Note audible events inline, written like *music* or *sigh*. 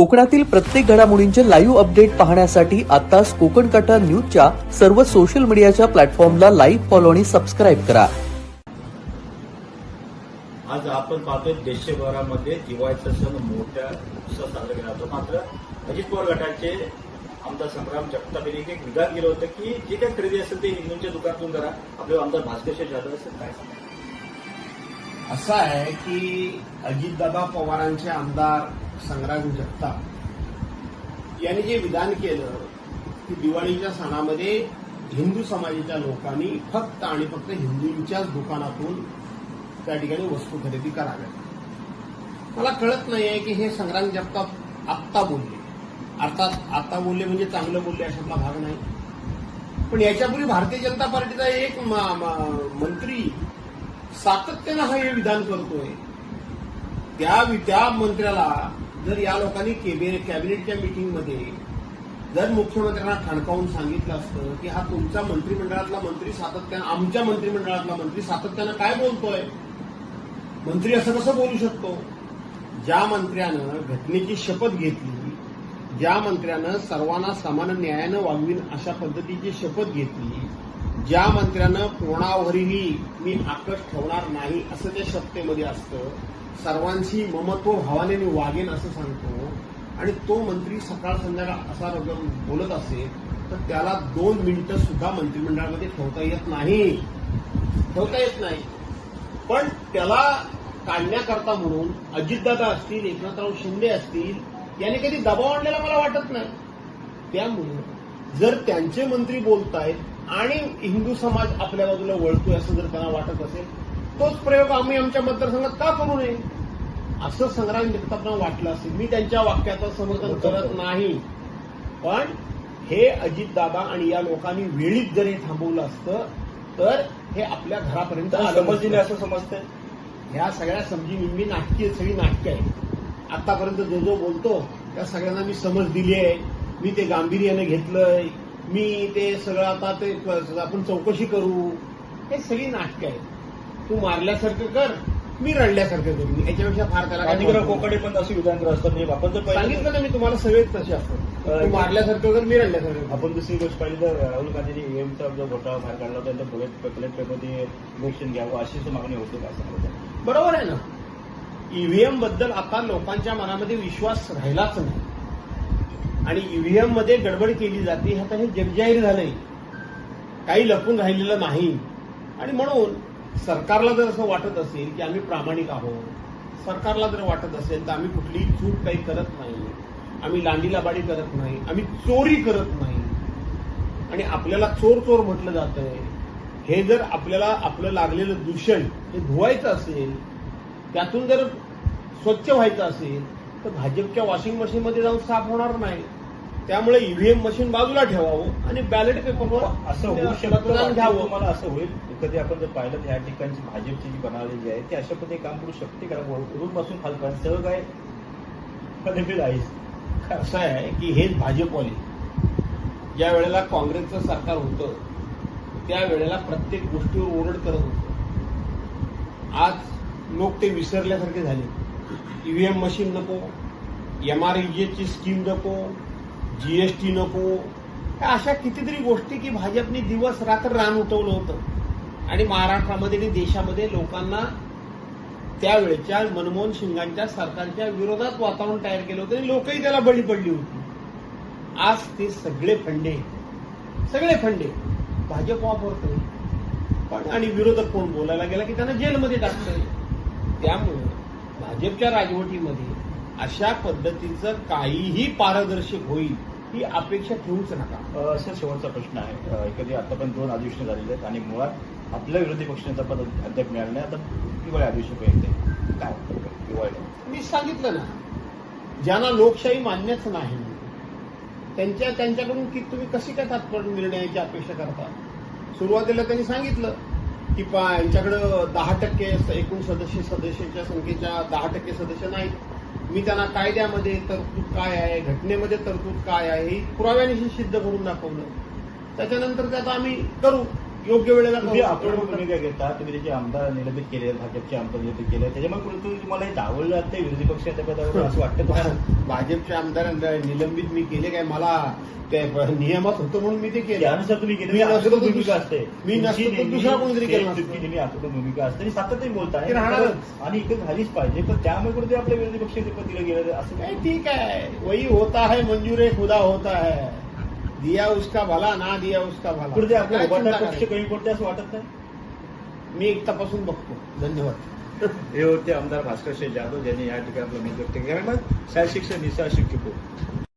कोकणातील प्रत्येक घडामोडींचे लाईव्ह अपडेट पाहण्यासाठी आताच कोकण कटा न्यूजच्या सर्व सोशल मीडियाच्या प्लॅटफॉर्मला लाईक फॉलो आणि सबस्क्राईब करा. आज आपण पाहतोय देशभरामध्ये दिवाळीचा सण मोठ्या उत्साहात साजरा केला जातो. मात्र अजित पवार गटाचे आमदार संग्राम जगताप यांनी एक विधान केलं होतं की जे काही खरेदी असेल ते हिंदूंच्या दुकानातून करा. आपले आमदार भास्कर जाधव असेल काय सांगा असं आहे की अजितदादा पवारांचे आमदार संग्राम जगताप यांनी जे विधान केलं की दिवाळीच्या सणामध्ये हिंदू समाजाच्या लोकांनी फक्त आणि फक्त हिंदूंच्याच दुकानातून त्या ठिकाणी वस्तू खरेदी कराव्या. मला कळत नाही आहे की हे संग्राम जगताप आत्ता बोलले. अर्थात आता बोलले म्हणजे चांगलं बोलले अशातला भाग नाही. पण याच्यापूर्वी भारतीय जनता पार्टीचा एक मंत्री सातत्यानं हा हे विधान करतोय. त्या त्या मंत्र्याला जर या लोकांनी कॅबिनेटच्या मिटिंगमध्ये जर मुख्यमंत्र्यांना ठणकावून सांगितलं असतं की हा तुमचा मंत्रिमंडळातला मंत्री सातत्यानं आमच्या मंत्रिमंडळातला मंत्री सातत्यानं काय बोलतोय? मंत्री असं कसं बोलू शकतो? ज्या मंत्र्यानं घटनेची शपथ घेतली ज्या मंत्र्यानं सर्वांना समान न्यायानं वागवीन अशा पद्धतीची शपथ घेतली ज्या मंत्र्यानं कोणावरही मी आकश ठेवणार नाही असं त्या शपथेमध्ये असतं सर्वांशी ममत्व भावाने मी वागेन असं सांगतो. आणि तो मंत्री सकाळ संध्याकाळ असा जर बोलत असेल तर त्याला दोन मिनिटं सुद्धा मंत्रिमंडळामध्ये ठेवता येत नाही. ठेवता येत नाही. पण त्याला काढण्याकरता म्हणून अजितदादा असतील एकनाथराव शिंदे असतील याने कधी दबाव आणलेला मला वाटत नाही. त्यामुळे जर त्यांचे मंत्री बोलतायत आणि हिंदू समाज आपल्या बाजूला वळतोय असं जर त्यांना वाटत असेल तोच प्रयोग आम्ही आमच्या मतदारसंघात का करू नये? असं संग्राम जगतापना वाटलं असेल. मी त्यांच्या वाक्याचं समर्थन करत नाही. पण हे अजितदादा आणि या लोकांनी वेळीच जर थांबवलं असतं तर हे आपल्या घरापर्यंत आलं समज दिली नसतं. असं समजतंय? ह्या सगळ्या समजी मी नाटकी सगळी नाटके आहेत. आतापर्यंत जो जो बोलतो त्या सगळ्यांना मी समज दिली आहे. मी ते गांभीर्याने घेतलंय. मी ते सगळं आता ते आपण चौकशी करू. हे सगळी नाटकं आहेत. तू मारल्यासारखं कर मी रडल्यासारखं करू. याच्यापेक्षा फार त्याला नाही. कोकडे पण अशी विधान करत असतात म्हणजे आपण जर पाहिलं सांगितलं ना मी तुम्हाला सगळेच तसे असतात. तू मारल्यासारखं कर मी रडल्यासारखं. आपण दुसरी गोष्ट पाहिली तर राहुल गांधींनी ईव्हीएमचा जो घोटाळा बाहेर काढला होता त्या बुलेट पेपरमध्ये इलेक्शन घ्यावं अशी सुद्धा मागणी होती काय सांगतो बरोबर आहे ना? ईव्हीएमबद्दल आता लोकांच्या मनामध्ये विश्वास राहिलाच नाही. आणि ईव्हीएममध्ये गडबड केली जाते हे आता हे जगजाहीर झालंय. काही लपून राहिलेलं नाही. आणि म्हणून सरकारला जर असं वाटत असेल की आम्ही प्रामाणिक आहोत सरकारला जर वाटत असेल तर आम्ही कुठलीही चूक काही करत नाही. आम्ही लांडीलाबाडी करत नाही. आम्ही चोरी करत नाही. आणि आपल्याला चोर चोर म्हटलं जातंय. हे जर आपल्याला आपलं लागलेलं दूषण हे धुवायचं असेल त्यातून जर स्वच्छ व्हायचं असेल तर भाजपच्या वॉशिंग मशीनमध्ये जाऊन साफ होणार नाही. त्यामुळे ईव्हीएम मशीन बाजूला ठेवावं आणि बॅलेट पेपरवर असं होऊ शकतं घ्यावं. तुम्हाला असं होईल? कधी आपण जर पाहिलं तर ह्या ठिकाणची भाजपची जी बनवलेली आहे ती अशा पद्धतीने काम करू शकते का? रूटपासून खालपर्यंत सगळं काय कधी राहील. असं आहे की हेच भाजपवाले ज्या वेळेला काँग्रेसचं सरकार होतं त्यावेळेला प्रत्येक गोष्टीवर ओरड करत होतं. आज लोक ते विसरल्यासारखे झाले. ईव्हीएम मशीन नको एम आर ची स्कीम नको जीएसटी नको. अशा कितीतरी गोष्टी की भाजपने दिवस रात्र रान उठवलं होतं. आणि महाराष्ट्रामध्ये आणि देशामध्ये लोकांना त्यावेळेच्या मनमोहन सिंगांच्या सरकारच्या विरोधात वातावरण तयार केलं होतं आणि लोकही त्याला बळी पडली होती. आज ते सगळे फंडे सगळे फंडे भाजप वापरतोय. पण आणि विरोधक कोण बोलायला गेला की त्यांना जेलमध्ये टाकतोय? त्यामुळे भाजपच्या राजवटीमध्ये अशा पद्धतीचं काहीही पारदर्शक होईल ही अपेक्षा ठेवूच नका. असा शेवटचा प्रश्न आहे. अं, कधी आतापर्यंत दोन अधिवेशन झालेले आहेत आणि मुळात आपल्या विरोधी पक्षांचा पद अद्याप मिळाला नाही. आता दिवाळी अधिवेशन येते? काय मी सांगितलं ना ज्यांना लोकशाही मान्यच नाही त्यांच्या त्यांच्याकडून की तुम्ही कशी काय तात्पर्य निर्णयाची अपेक्षा करता? सुरुवातीला त्यांनी सांगितलं की यांच्याकडं दहा टक्के एकूण सदस्य सदस्यांच्या संख्येच्या दहा टक्के सदस्य नाहीत. मी त्यांना कायद्यामध्ये तरतूद काय आहे घटनेमध्ये तरतूद काय आहे ही पुराव्यानिशी सिद्ध करून दाखवलं. त्याच्यानंतर त्याचा आम्ही करू. योग्य वेळेला तुम्ही. आपण भूमिका घेता? तुम्ही त्याचे आमदार निलंबित केले भाजपचे आमदार निलंबित केले. त्याच्यामुळे कुठेतरी तुम्हाला हे डावललं जातं विरोधी पक्षाच्या पदावर असं वाटतं तुम्हाला? *laughs* भाजपच्या आमदारांना निलंबित मी केले काय? मला ते नियमात होतं म्हणून मी ते केलं. त्यानुसार तुम्ही केलं. मी मी तर भूमिका असते. मी दुसरा कोणीतरी केलं नेहमी आतून भूमिका असते. आणि सातत्याने बोलताय. आणि इकडे झालीच पाहिजे. पण त्यामुळे कुठे आपल्या विरोधी पक्षाचे पतीला गेलं असं नहीं, ठीक है वही होता है मंजूर खुदा होता है. दिया उसका भला ना दिया उसका भला। कुठे आपल्या पक्ष? कमी पडते असं वाटत नाही? मी एक तपासून बघतो. धन्यवाद. *laughs* हे होते आमदार भास्कर शेठ जाधव ज्यांनी या ठिकाणी आपलं मत व्यक्त केलं. शाळा शिक्षण निसा शिक्षक